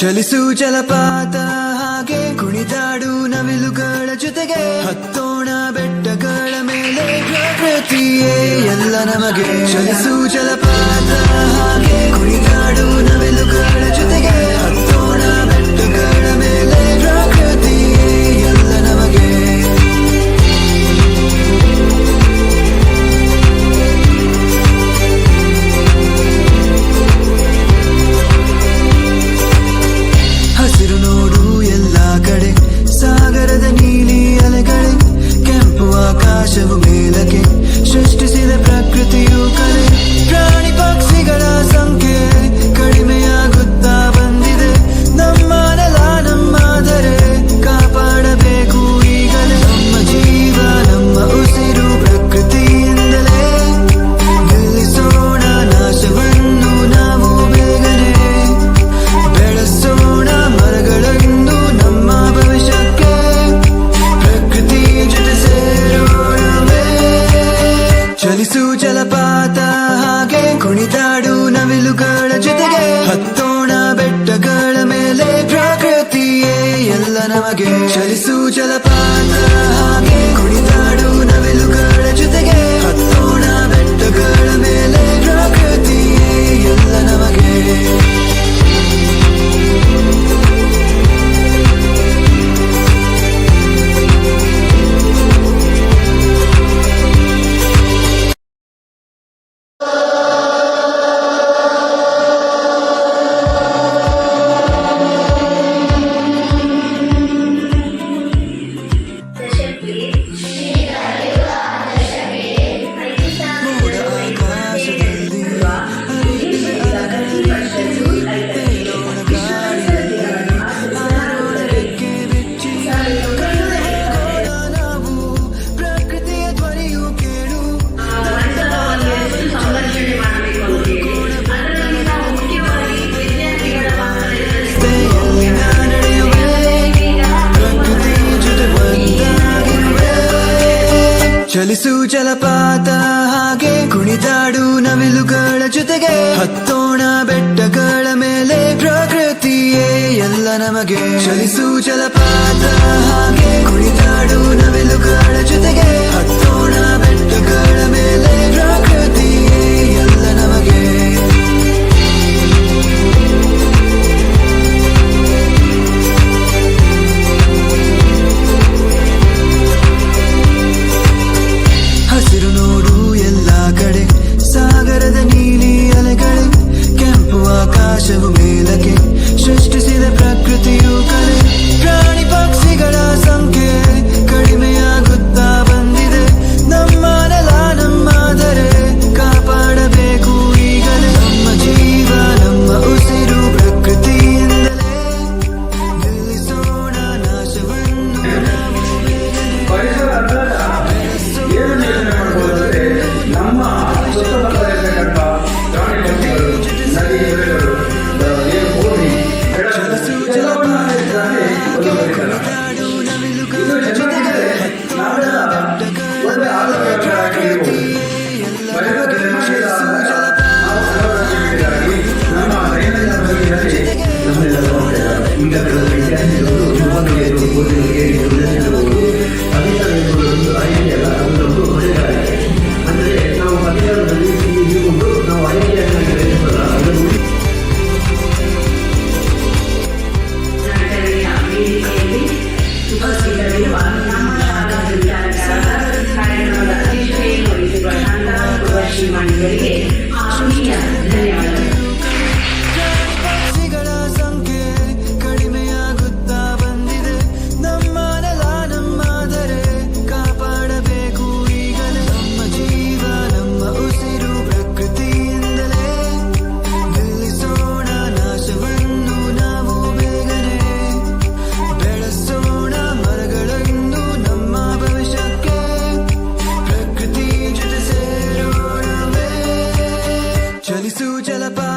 ಚಲಿಸು ಜಲಪಾತ ಹಾಗೆ ಕುಣಿದಾಡು ನವಿಲುಗಳ ಜೊತೆಗೆ. ಹತ್ತೋಣ ಬೆಟ್ಟಗಳ ಮೇಲೆ ಪ್ರಕೃತಿಯೇ ಎಲ್ಲ ನಮಗೆ. ಚಲಿಸು ಜಲಪಾತ. ನಮಗೆ ಚಲಿಸು ಜಲಪ ಚಲಿಸು ಜಲಪಾತ, ಹಾಗೆ ಕುಣಿದಾಡು ನವಿಲುಗಳ ಜೊತೆಗೆ. ಹತ್ತೋಣ ಬೆಟ್ಟಗಳ ಮೇಲೆ ಪ್ರಕೃತಿಯೇ ಎಲ್ಲ ನಮಗೆ. ಚಲಿಸು ಜಲಪಾತ, ಹಾಗೆ ಕುಣಿದಾಡು ನವಿಲುಗಳ ಜೊತೆಗೆ. ಹತ್ತೋಣ 这里苏家了吧？